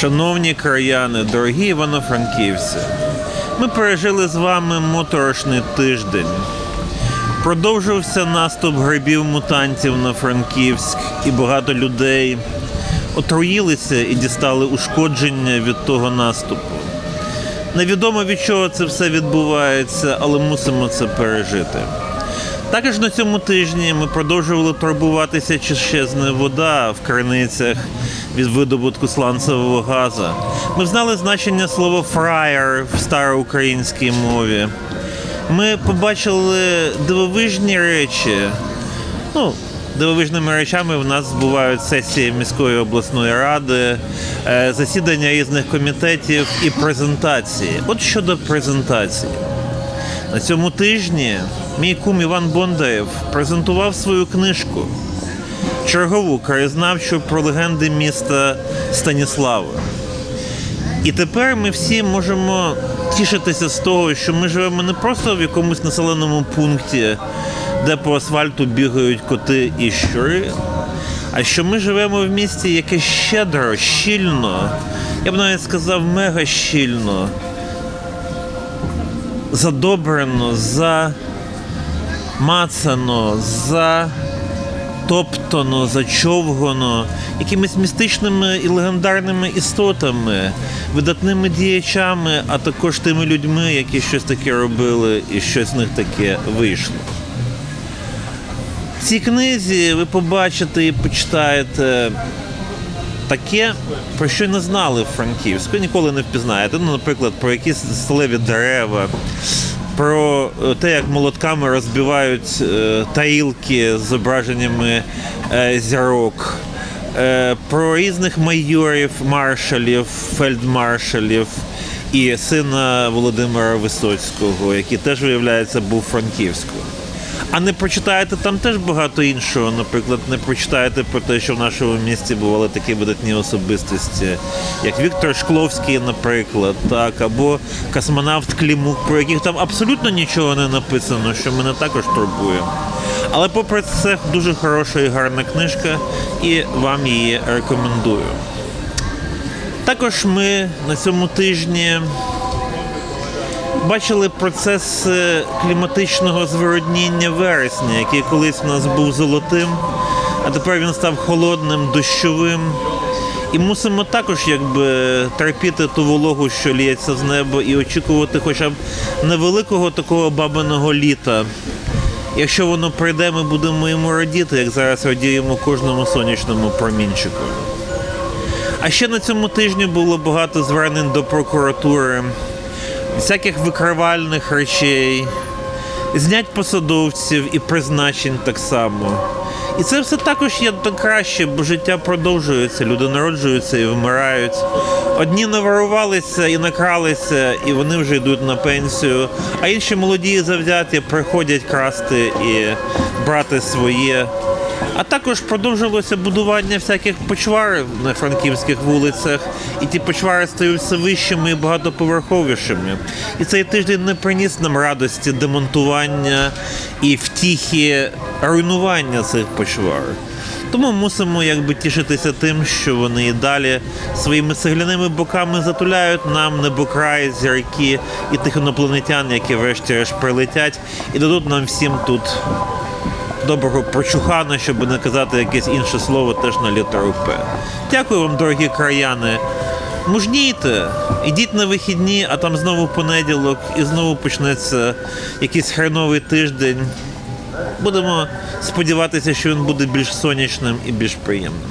Шановні краяни, дорогі івано-франківці, ми пережили з вами моторошний тиждень. Продовжувався наступ грибів мутантів на Франківськ, і багато людей отруїлися і дістали ушкодження від того наступу. Невідомо від чого це все відбувається, але мусимо це пережити. Також на цьому тижні ми продовжували турбуватися, чи щезне вода в криницях від видобутку сланцевого газу. Ми знали значення слова фраєр в староукраїнській мові. Ми побачили дивовижні речі. Ну, дивовижними речами в нас бувають сесії міської обласної ради, е, засідання різних комітетів і презентації. От щодо презентації. На цьому тижні мій кум Іван Бондаєв презентував свою книжку чергову краєзнавчу про легенди міста Станіслава. І тепер ми всі можемо тішитися з того, що ми живемо не просто в якомусь населеному пункті, де по асфальту бігають коти і щури, а що ми живемо в місті, яке щедро, щільно, я б навіть сказав, мега щільно задобрено, замацано, затоптано, зачовгано якимись містичними і легендарними істотами, видатними діячами, а також тими людьми, які щось таке робили і щось з них таке вийшло. В цій книзі ви побачите і почитаєте таке, про що не знали в Франківську, ніколи не впізнаєте. Ну, наприклад, про якісь сталеві дерева, про е, те, як молотками розбивають е, тарілки з зображеннями е, зірок, про різних майорів, маршалів, фельдмаршалів і сина Володимира Висоцького, який теж, виявляється, був франківською. А не прочитаєте там теж багато іншого. Наприклад, не прочитаєте про те, що в нашому місті бували такі видатні особистості, як Віктор Шкловський, наприклад, так, або космонавт Клімук, про яких там абсолютно нічого не написано, що мене також турбує. Але попри це дуже хороша і гарна книжка, і вам її рекомендую. Також ми на цьому тижні бачили процес е, кліматичного звиродніння вересня, який колись у нас був золотим, а тепер він став холодним, дощовим. І мусимо також якби терпіти ту вологу, що ліється з неба, і очікувати хоча б невеликого такого бабиного літа. Якщо воно прийде, ми будемо йому радіти, як зараз радіємо кожному сонячному промінчику. А ще на цьому тижні було багато звернень до прокуратури, всяких викривальних речей, знять посадовців і призначень так само. І це все також є краще, бо життя продовжується, люди народжуються і вмирають. Одні наворувалися і накралися, і вони вже йдуть на пенсію, а інші молоді і завзяті приходять красти і брати своє. А також продовжилося будування всяких почварів на франківських вулицях, і ті почвари стають все вищими і багатоповерховішими. І цей тиждень не приніс нам радості демонтування і втіхи руйнування цих почвар. Тому мусимо якби тішитися тим, що вони і далі своїми цегляними боками затуляють нам небокраї, зірки і тих інопланетян, які врешті-решт прилетять, і дадуть нам всім тут доброго прочухана, щоб не казати якесь інше слово теж на літеру П. Дякую вам, дорогі краяни. Мужнійте, ідіть на вихідні, а там знову понеділок і знову почнеться якийсь хреновий тиждень. Будемо сподіватися, що він буде більш сонячним і більш приємним.